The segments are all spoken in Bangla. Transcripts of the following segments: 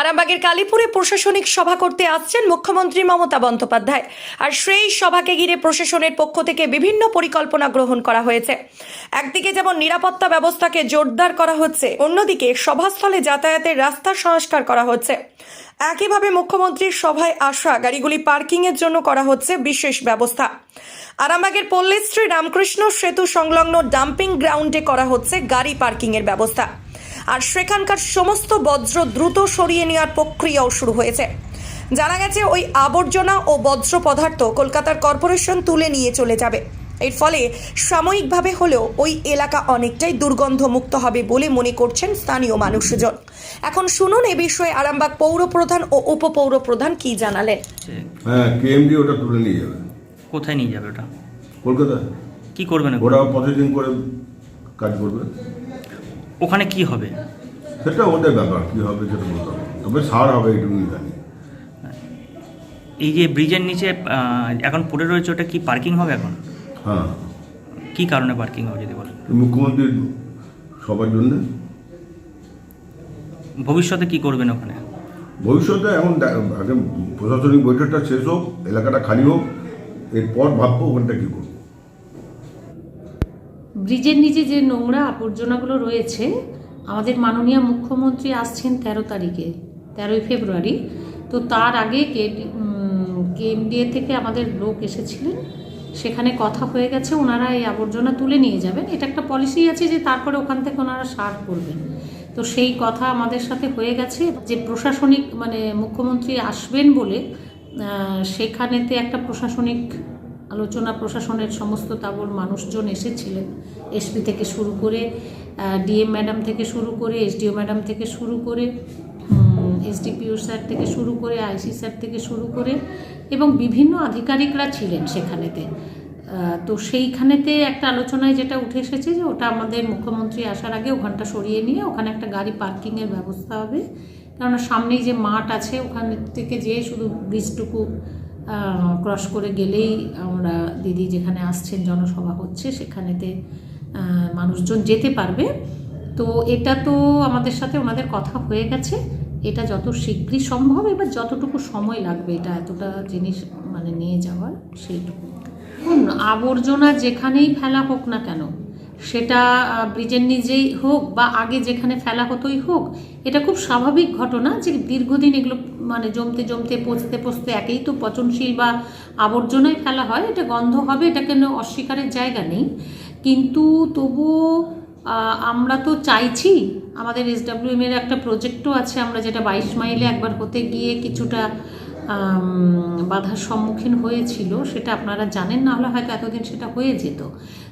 আরামবাগের কালীপুরে প্রশাসনিক সভা করতে আসছেন মুখ্যমন্ত্রী মমতা বন্দ্যোপাধ্যায়। আর সেই সভাকে ঘিরে প্রশাসনের পক্ষ থেকে বিভিন্ন পরিকল্পনা গ্রহণ করা হয়েছে। একদিকে যেমন নিরাপত্তা ব্যবস্থাকে জোরদার করা হচ্ছে, অন্যদিকে সভাস্থলে যাতায়াতের রাস্তা সংস্কার করা হচ্ছে। একইভাবে মুখ্যমন্ত্রীর সভায় আসা গাড়িগুলি পার্কিংয়ের জন্য করা হচ্ছে বিশেষ ব্যবস্থা। আরামবাগের পল্লীশ্রী রামকৃষ্ণ সেতু সংলগ্ন ডাম্পিং গ্রাউন্ডে করা হচ্ছে গাড়ি পার্কিংয়ের ব্যবস্থা। আর সেখানকার সমস্ত বজ্র দ্রুত সরিয়ে নেওয়ার প্রক্রিয়াও শুরু হয়েছে। জানা গেছে ওই আবর্জনা ও বজ্র পদার্থ কলকাতার কর্পোরেশন তুলে নিয়ে চলে যাবে। এর ফলে সাময়িকভাবে হলেও ওই এলাকা অনেকটাই দুর্গন্ধ মুক্ত হবে বলে মনে করছেন স্থানীয় মানুষজন। এখন শুনুন এ বিষয়ে আরামবাগ পৌর প্রধান ও উপপৌর প্রধান কি জানালেন। হ্যাঁ কেএমডি ওটা তুলে নিয়ে যাবে। কোথায় নিয়ে যাবে ওটা? কলকাতায়। কি করবেন ওরা প্রতিদিন করে কাজ করবে। ওখানে কি হবে? সেটা ওদের ব্যাপার কী হবে সেটা বলতে হবে। তবে সার হবে এইটুকুনি জানি। এই যে ব্রিজের নিচে এখন পড়ে রয়েছে ওটা কি পার্কিং হবে এখন? হ্যাঁ। কি কারণে পার্কিং হবে যদি বলেন? মুখ্যমন্ত্রীর সবার জন্য। ভবিষ্যতে কি করবেন ওখানে? ভবিষ্যতে এখন আগে প্রশাসনিক বৈঠকটা শেষ হোক এলাকাটা খালি হোক এরপর ভাববো ওখানটা কী করব। ব্রিজের নিচে যে নোংরা আবর্জনাগুলো রয়েছে, আমাদের মাননীয় মুখ্যমন্ত্রী আসছেন তেরো তারিখে, তেরোই ফেব্রুয়ারি। তো তার আগে কে কেএমডিএ থেকে আমাদের লোক এসেছিলেন। সেখানে কথা হয়ে গেছে, ওনারা এই আবর্জনা তুলে নিয়ে যাবেন। এটা একটা পলিসি আছে যে তারপরে ওখান থেকে ওনারা সার করবেন। তো সেই কথা আমাদের সাথে হয়ে গেছে। যে প্রশাসনিক মানে মুখ্যমন্ত্রী আসবেন বলে সেখানেতে একটা প্রশাসনিক আলোচনা প্রশাসনের সমস্ত তাবর মানুষজন এসেছিলেন। এসপি থেকে শুরু করে ডিএম ম্যাডাম থেকে শুরু করে, এসডিও ম্যাডাম থেকে শুরু করে এসডিপিও স্যার থেকে শুরু করে, আইসি স্যার থেকে শুরু করে এবং বিভিন্ন আধিকারিকরা ছিলেন সেখানেতে। তো সেইখানেতে একটা আলোচনায় যেটা উঠে এসেছে যে ওটা আমাদের মুখ্যমন্ত্রী আসার আগে ওখানটা সরিয়ে নিয়ে ওখানে একটা গাড়ি পার্কিংয়ের ব্যবস্থা হবে। কেননা সামনেই যে মাঠ আছে, ওখান থেকে যেয়ে শুধু ব্রিজটুকু ক্রস করে গেলেই আমরা দিদি যেখানে আসছেন, জনসভা হচ্ছে, সেখানেতে মানুষজন যেতে পারবে। তো এটা তো আমাদের সাথে ওনাদের কথা হয়ে গেছে। এটা যত শীঘ্রই সম্ভব, এবার যতটুকু সময় লাগবে এটা এতটা জিনিস মানে নিয়ে যাওয়ার, সেইটুকু। আবর্জনা যেখানেই ফেলা হোক না কেন সেটা ব্রিজের নিজেই হোক বা আগে যেখানে ফেলা হতোই হোক, এটা খুব স্বাভাবিক ঘটনা যে দীর্ঘদিন এগুলো মানে জমতে জমতে, পচতে পচতে একেই তো পচনশীল বা আবর্জনায় ফেলা হয়, এটা গন্ধ হবে, এটা কেন অস্বীকারের জায়গা নেই। কিন্তু তবুও আমরা তো চাইছি, আমাদের এসডাব্লিউএম এর একটা প্রজেক্টও আছে, আমরা যেটা বাইশ মাইলে একবার হতে গিয়ে কিছুটা বাধার সম্মুখীন হয়েছিল সেটা আপনারা জানেন না হলে হয়তো এতদিন সেটা হয়ে যেত।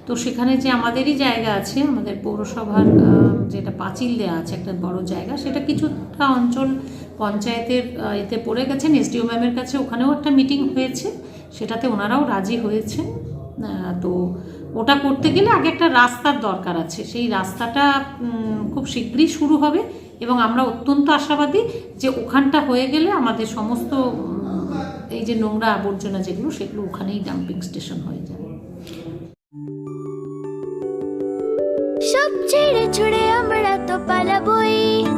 তো সেখানে যে আমাদেরই জায়গা আছে আমাদের পৌরসভার যেটা পাঁচিল দেওয়া আছে একটা বড় জায়গা সেটা কিছুটা অঞ্চল পঞ্চায়েতের এতে পড়ে গেছেন। এসডিও ম্যামের কাছে ওখানেও একটা মিটিং হয়েছে সেটাতে ওনারাও রাজি হয়েছেন। আহ, তো ওটা করতে গেলে আগে একটা রাস্তার দরকার আছে। সেই রাস্তাটা খুব শীঘ্রই শুরু হবে এবং আমরা অত্যন্ত আশাবাদী যে ওখানটা হয়ে গেলে আমাদের সমস্ত এই যে নোংরা আবর্জনা যেগুলো, সেগুলো ওখানেই ডাম্পিং স্টেশন হয়ে যাবে। সব ছেড়ে ছুড়ে আমরা তো পালাবই।